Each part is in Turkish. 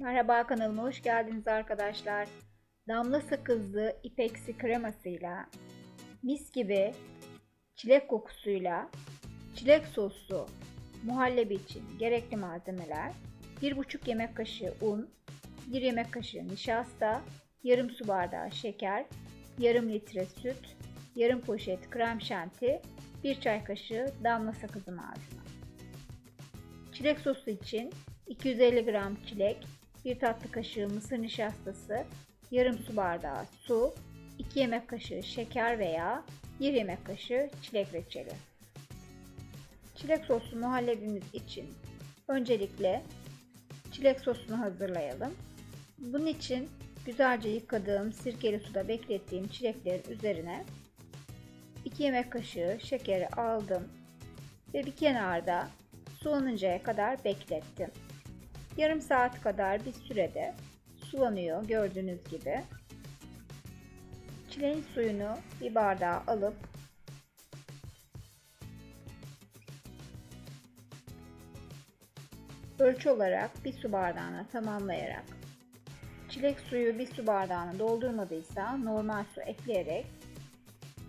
Merhaba kanalıma hoş geldiniz arkadaşlar. Damla sakızlı ipeksi kremasıyla mis gibi çilek kokusuyla çilek soslu muhallebi için gerekli malzemeler 1,5 yemek kaşığı un, 1 yemek kaşığı nişasta, yarım su bardağı şeker, yarım litre süt, yarım poşet krem şanti, 1 çay kaşığı damla sakızı macunu. Çilek sosu için 250 gram çilek, 1 tatlı kaşığı mısır nişastası, yarım su bardağı su, 2 yemek kaşığı şeker veya 1 yemek kaşığı çilek reçeli. Çilek soslu muhallebimiz için öncelikle çilek sosunu hazırlayalım. Bunun için güzelce yıkadığım sirkeli suda beklettiğim çileklerin üzerine 2 yemek kaşığı şekeri aldım ve bir kenarda sulanıncaya kadar beklettim. Yarım saat kadar bir sürede sulanıyor gördüğünüz gibi. Çileğin suyunu bir bardağa alıp ölçü olarak bir su bardağına tamamlayarak çilek suyu bir su bardağına doldurmadıysa normal su ekleyerek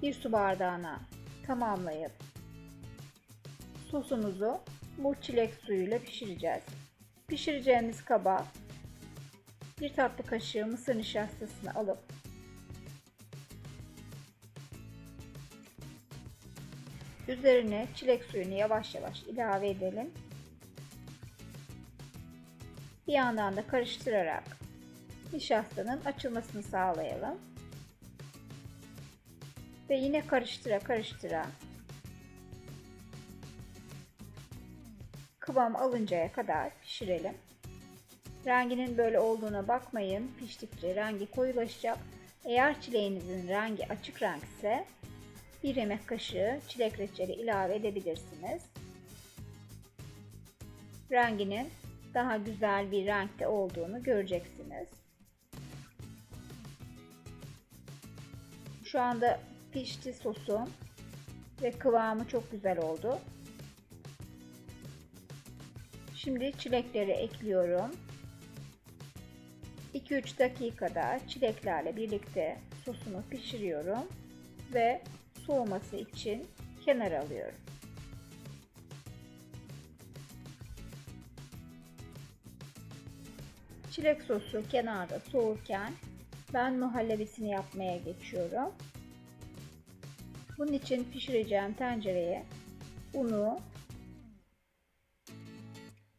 bir su bardağına tamamlayıp sosumuzu bu çilek suyuyla pişireceğiz. Pişireceğimiz kaba bir tatlı kaşığı mısır nişastasını alıp üzerine çilek suyunu yavaş yavaş ilave edelim. Bir yandan da karıştırarak nişastanın açılmasını sağlayalım. Ve yine karıştıra karıştıra kıvam alıncaya kadar pişirelim. Renginin böyle olduğuna bakmayın. Piştikçe rengi koyulaşacak. Eğer çileğinizin rengi açık renk ise bir yemek kaşığı çilek reçeli ilave edebilirsiniz. Renginin daha güzel bir renkte olduğunu göreceksiniz. Şu anda pişti sosum ve kıvamı çok güzel oldu. Şimdi çilekleri ekliyorum. 2-3 dakikada çileklerle birlikte sosumu pişiriyorum ve soğuması için kenara alıyorum. Çilek sosu kenarda soğurken ben muhallebisini yapmaya geçiyorum. Bunun için pişireceğim tencereye unu,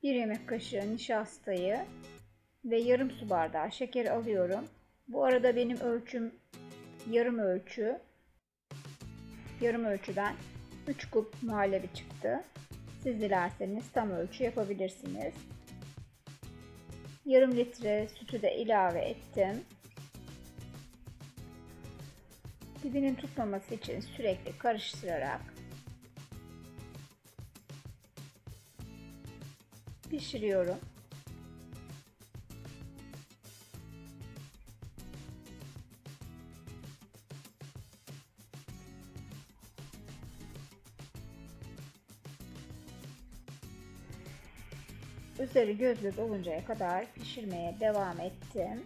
1 yemek kaşığı nişastayı ve yarım su bardağı şeker alıyorum. Bu arada benim ölçüm yarım ölçü. Yarım ölçüden 3 kup muhallebi çıktı. Siz dilerseniz tam ölçü yapabilirsiniz. Yarım litre sütü de ilave ettim. Dibinin tutmaması için sürekli karıştırarak pişiriyorum. Üzeri göz göz oluncaya kadar pişirmeye devam ettim.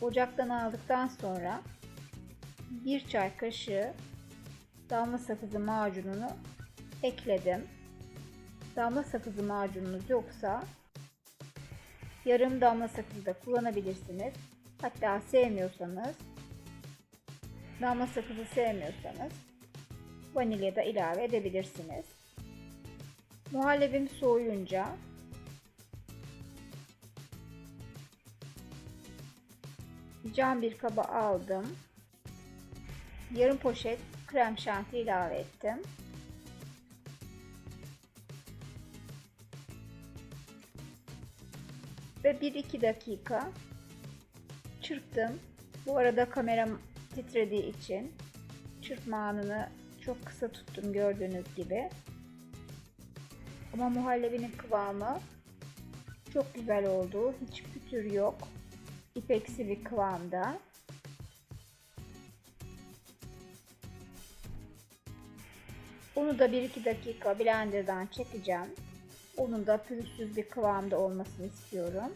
Ocaktan aldıktan sonra bir çay kaşığı damla sakızı macununu ekledim. Damla sakızı macununuz yoksa yarım damla sakızı da kullanabilirsiniz. Hatta sevmiyorsanız damla sakızı sevmiyorsanız vanilya da ilave edebilirsiniz. Muhallebim soğuyunca cam bir kaba aldım. Yarım poşet krem şanti ilave ettim. Ve 1-2 dakika çırptım. Bu arada kameram titrediği için çırpma anını çok kısa tuttum gördüğünüz gibi. Ama muhallebinin kıvamı çok güzel oldu. Hiç pütür yok. İpeksi bir kıvamda. Bunu da 1-2 dakika blenderdan çekeceğim. Onun da pürüzsüz bir kıvamda olmasını istiyorum.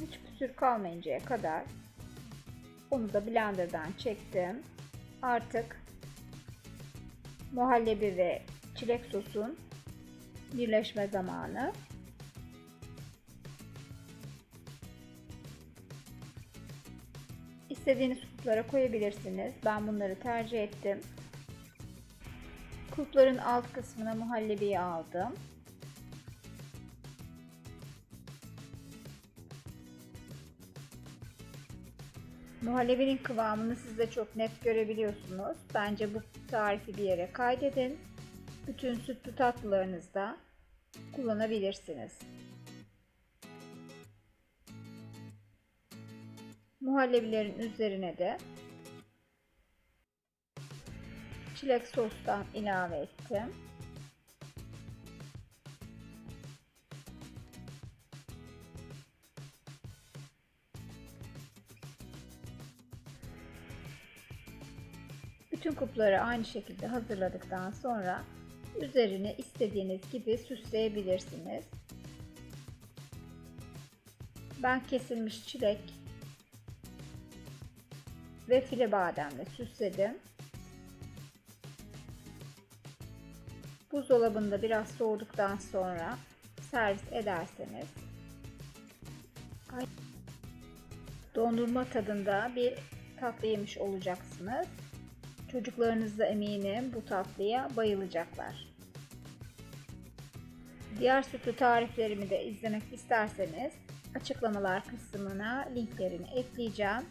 Hiç püsür kalmayıncaya kadar onu da blenderdan çektim. Artık muhallebi ve çilek sosun birleşme zamanı. İstediğiniz kulplara koyabilirsiniz. Ben bunları tercih ettim. Kulpların alt kısmına muhallebiyi aldım. Muhallebinin kıvamını siz de çok net görebiliyorsunuz. Bence bu tarifi bir yere kaydedin. Bütün sütlü tatlılarınızda kullanabilirsiniz. Muhallebilerin üzerine de çilek sostan ilave ettim. Bütün kupları aynı şekilde hazırladıktan sonra üzerine istediğiniz gibi süsleyebilirsiniz. Ben kesilmiş çilek ve file bademle süsledim. Buzdolabında biraz soğuduktan sonra servis ederseniz dondurma tadında bir tatlı yemiş olacaksınız. Çocuklarınız da eminim bu tatlıya bayılacaklar. Diğer sütlü tariflerimi de izlemek isterseniz açıklamalar kısmına linklerini ekleyeceğim.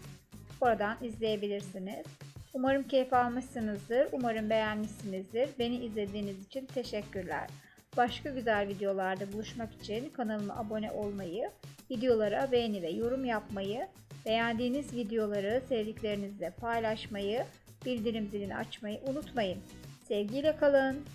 Oradan izleyebilirsiniz. Umarım keyif almışsınızdır. Umarım beğenmişsinizdir. Beni izlediğiniz için teşekkürler. Başka güzel videolarda buluşmak için kanalıma abone olmayı, videolara beğeni ve yorum yapmayı, beğendiğiniz videoları sevdiklerinizle paylaşmayı, bildirim zilini açmayı unutmayın. Sevgiyle kalın.